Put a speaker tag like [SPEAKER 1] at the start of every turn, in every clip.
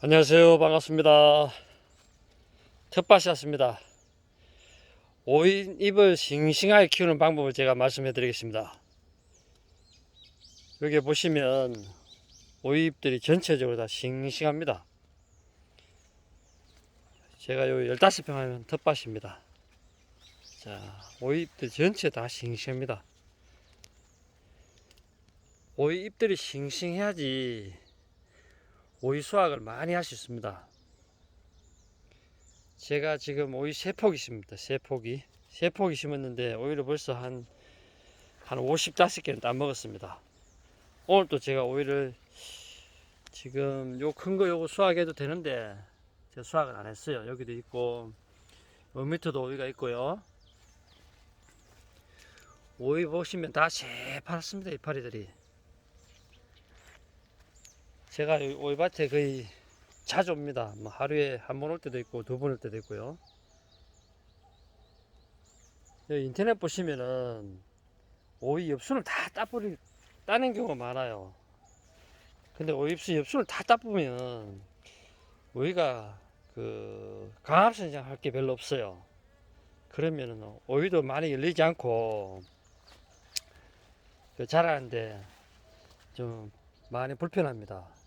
[SPEAKER 1] 안녕하세요. 반갑습니다. 텃밭이었습니다. 오이잎을 싱싱하게 키우는 방법을 제가 말씀해 드리겠습니다. 여기 보시면 오이잎들이 전체적으로 다 싱싱합니다. 제가 요 15평 하면 텃밭입니다. 자, 오이잎들 전체 다 싱싱합니다. 오이잎들이 싱싱해야지 오이 수확을 많이 할 수 있습니다. 제가 지금 오이 세 폭이 심습니다. 세 폭이. 세 폭이 심었는데 오이를 벌써 한, 한 55개는 따 먹었습니다. 오늘 또 제가 오이를 지금 요 큰 거 요거 수확해도 되는데 제가 수확을 안 했어요. 여기도 있고 요 밑에도 오이가 있고요. 오이 보시면 다 새파랗습니다. 이파리들이. 제가 이 오이밭에 거의 자주 옵니다. 뭐 하루에 한 번 올 때도 있고 두 번 올 때도 있고요. 인터넷 보시면은 오이 엽순을 다 따버리 따는 경우가 많아요. 근데 오이 엽순 엽순을 다 따보면 오이가 그 강압 생장할 게 별로 없어요. 그러면은 오이도 많이 열리지 않고 그 자라는데 좀 많이 불편합니다.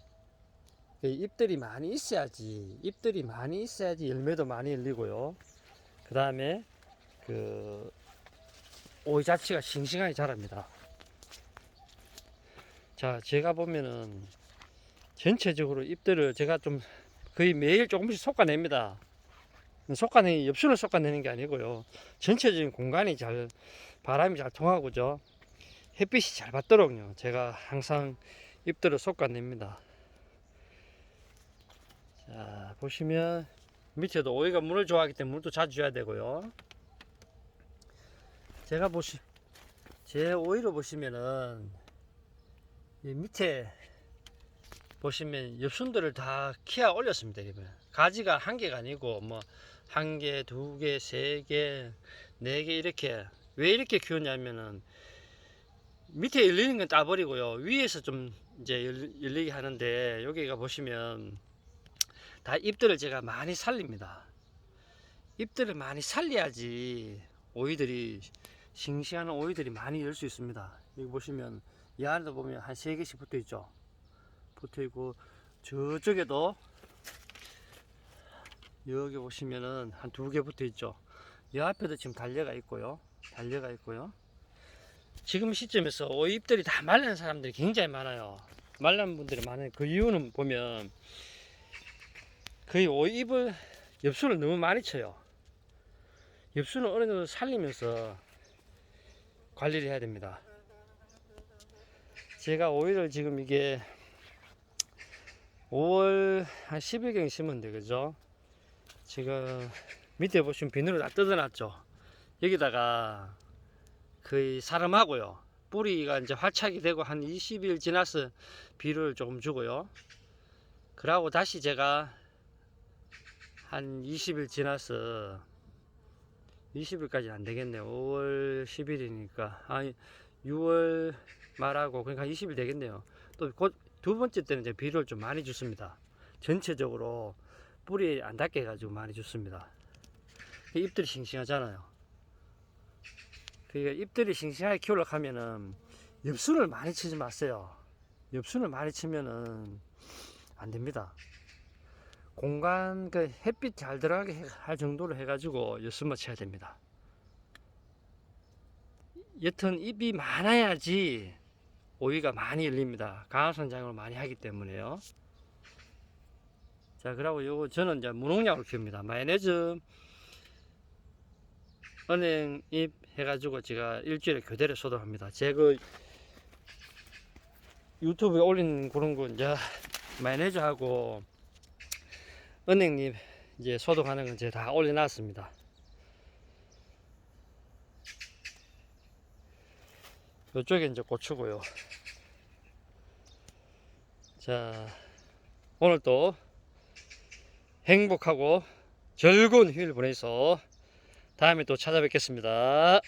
[SPEAKER 1] 그 잎들이 많이 있어야지 잎들이 많이 있어야지 열매도 많이 열리고요. 그 다음에 그 오이 자체가 싱싱하게 자랍니다. 자 제가 보면은 전체적으로 잎들을 제가 좀 거의 매일 조금씩 솎아냅니다. 솎아내는 엽순을 솎아내는 게 아니고요. 전체적인 공간이 잘 바람이 잘 통하고죠? 햇빛이 잘 받도록요. 제가 항상 잎들을 솎아냅니다 자, 보시면 밑에도 오이가 물을 좋아하기 때문에 물도 자주 줘야 되고요. 제가 보시, 제 오이를 보시면은 이 밑에 보시면 엽순들을 다 키워 올렸습니다. 이거 가지가 한 개가 아니고 뭐 한 개, 두 개, 세 개, 네 개 이렇게 왜 이렇게 키웠냐면은 밑에 열리는 건 따버리고요. 위에서 좀 이제 열, 열리게 하는데 여기가 보시면 다 잎들을 제가 많이 살립니다. 잎들을 많이 살려야지 오이들이 싱싱한 오이들이 많이 열 수 있습니다. 여기 보시면 이 안에도 보면 한 세 개씩 붙어 있죠. 붙어 있고 저쪽에도 여기 보시면은 한 두 개 붙어 있죠. 이 앞에도 지금 달려가 있고요. 달려가 있고요. 지금 시점에서 오이 잎들이 다 말른 사람들이 굉장히 많아요. 말른 분들이 많아요. 그 이유는 보면 거의 오이잎을 엽순을 너무 많이 쳐요. 엽순을 어느 정도 살리면서 관리를 해야 됩니다. 제가 오이를 지금 이게 5월 한 10일경 심었는데 그죠? 지금 밑에 보시면 비늘을 다 뜯어놨죠. 여기다가 거의 사람하고요. 뿌리가 이제 활착이 되고 한 20일 지나서 비를 조금 주고요. 그러고 다시 제가 한 20일 지나서 20일까지 안 되겠네요. 5월 10일이니까 아니 6월 말하고 그러니까 20일 되겠네요. 또두 번째 때는 이제 비료를 좀 많이 줬습니다. 전체적으로 뿌리 안 닿게 해가지고 많이 줬습니다. 잎들이 싱싱하잖아요. 그러니까 잎들이 싱싱하게 키우려고 하면은 엽순을 많이 치지 마세요. 엽순을 많이 치면은 안 됩니다. 공간 그 햇빛 잘 들어가게 해- 할 정도로 해가지고 엿순만 쳐야 됩니다. 여튼 잎이 많아야지 오이가 많이 열립니다. 강화선장을 많이 하기 때문에요. 자, 그리고 요거 저는 이제 무농약으로 키웁니다. 마요네즈, 은행잎 해가지고 제가 일주일에 교대로 소독합니다. 제가 유튜브에 올린 그런 거 이제 마요네즈하고 은행잎 이제 소독하는 건 제가 다 올려놨습니다. 이쪽에 이제 고추고요. 자, 오늘 또 행복하고 즐거운 휴일 보내서 다음에 또 찾아뵙겠습니다.